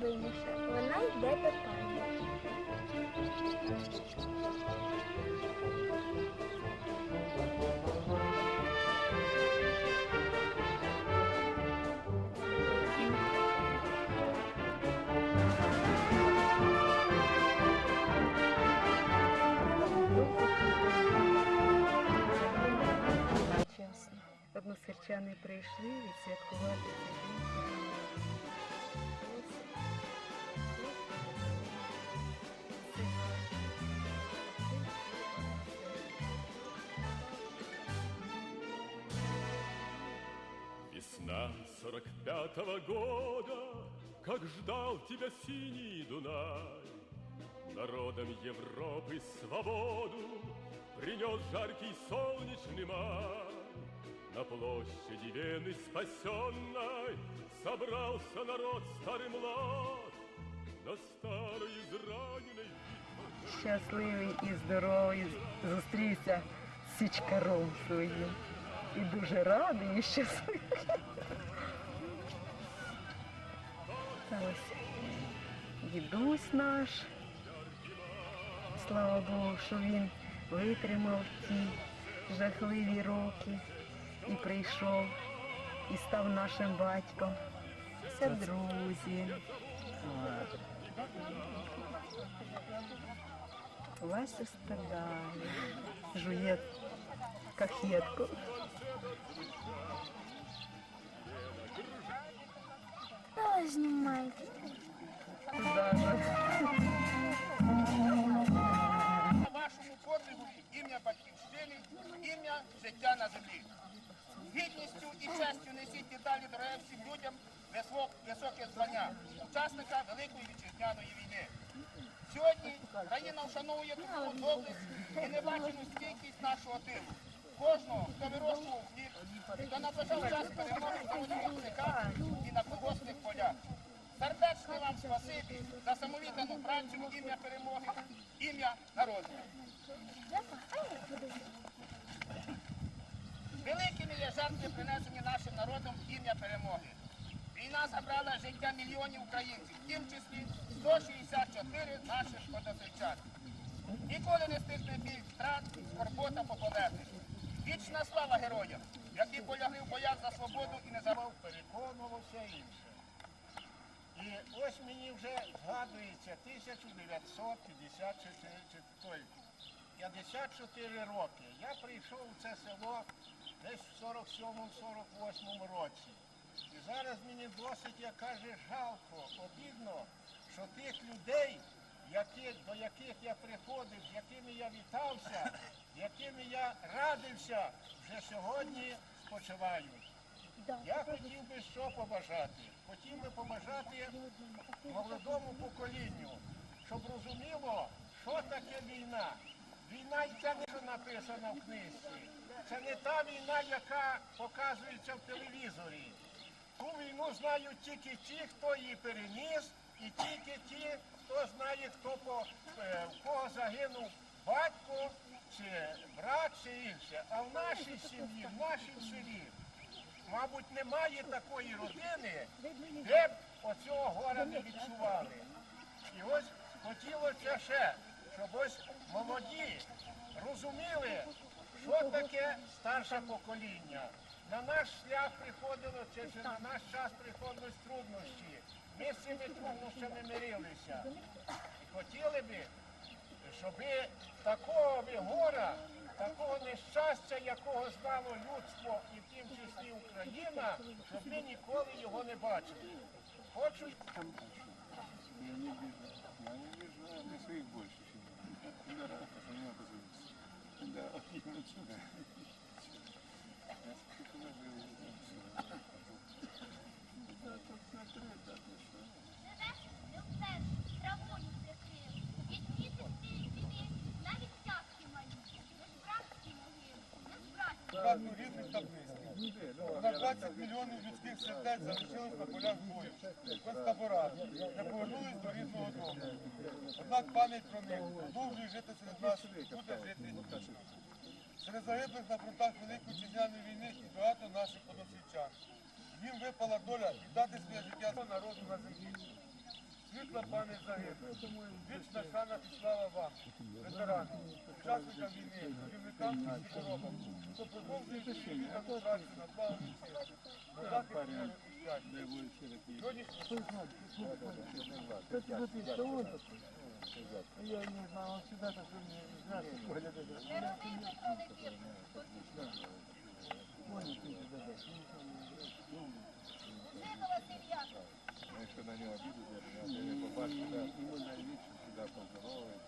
глибиніше. Вона йде до пані. Односельчани прийшли відсвяткувати. Весна сорок пятого года, Как ждал тебя синий Дунай, Народом Европы свободу Принес жаркий солнечный май. На площади Вены спасенной Собрался народ старый млад, На старой израненной битвой Щасливий і здоровий зустрівся з січкаром своїм. І дуже радий і щасливий. Дідусь наш. Слава Богу, що він витримав ті жахливі роки і прийшов, і став нашим батьком. Це друзі. Вася страдає, жує кахетку. Давай знімайте. Вашому подвигові ім'я батьківщини, ім'я життя на землі. Гідністю і честю несіть і далі дороге всім людям висок- високе звання учасника Великої вітчизняної війни. Сьогодні країна вшановує таку доблесть і небачену стійкість нашого тилу. Кожного, хто вирощував хліб, хто наближав час перемоги на університетах і на колгоспних полях. Сердечне вам спасибі за самовіддану ім'я перемоги, ім'я народу. Великими є жертви, принесені нашим народом ім'я перемоги. Війна забрала життя мільйонів українців, в тім числі 164 наших односельчан. Ніколи не стихне біль втрат, скорбота по. Вічна слава героям, які полягли в боях за свободу і не забув. переконувався інше. І ось мені вже згадується 1954 роки. Я прийшов у це село десь в 47-48 році. І зараз мені досить, як каже, жалко, обідно, що тих людей, які, до яких я приходив, з якими я вітався, з якими я радився, вже сьогодні спочивають. Я хотів би що побажати? Хотів би побажати молодому поколінню, щоб розуміло, що таке війна. Війна і це не що написано в книжці. Це не та війна, яка показується в телевізорі. Ту війну знають тільки ті, хто її переніс, і тільки ті, хто знає, хто по е, в кого загинув батько, чи брат, чи інше. А в нашій сім'ї, в нашій селі, мабуть, немає такої родини, де б оцього гора не відчували. І ось хотілося ще, щоб ось молоді розуміли, що таке старше покоління. На наш шлях приходило, чи на наш час приходились труднощі. Ми з цими труднощами мирилися. І хотіли би, щоб такого гора, такого нещастя, якого знало людство і в тім числі Україна, щоб ми ніколи його не бачили. Хочу Я не вижу, я не вижу больше, чем я. Да, Багато різних таблиць. На 20 мільйонів людських сердець залишилось на полях бою, без табора, не повернулись до рідного дому. Однак пам'ять про них продовжує жити серед нас, буде жити. Серед загиблих на фронтах Великої Вітчизняної війни і багато наших односельчан. Їм випала доля віддати своє життя народу на землі. світла пам'ять загиблих. Вічна шана і слава вам, ветеранам, учасникам війни, юникам і коробам, хто продовжує війни та потрачу на славу віці. Додати миру і щастя. Я не знаю, он всегда так Понял, ты, да, да. Найліпше сюди поздоровають,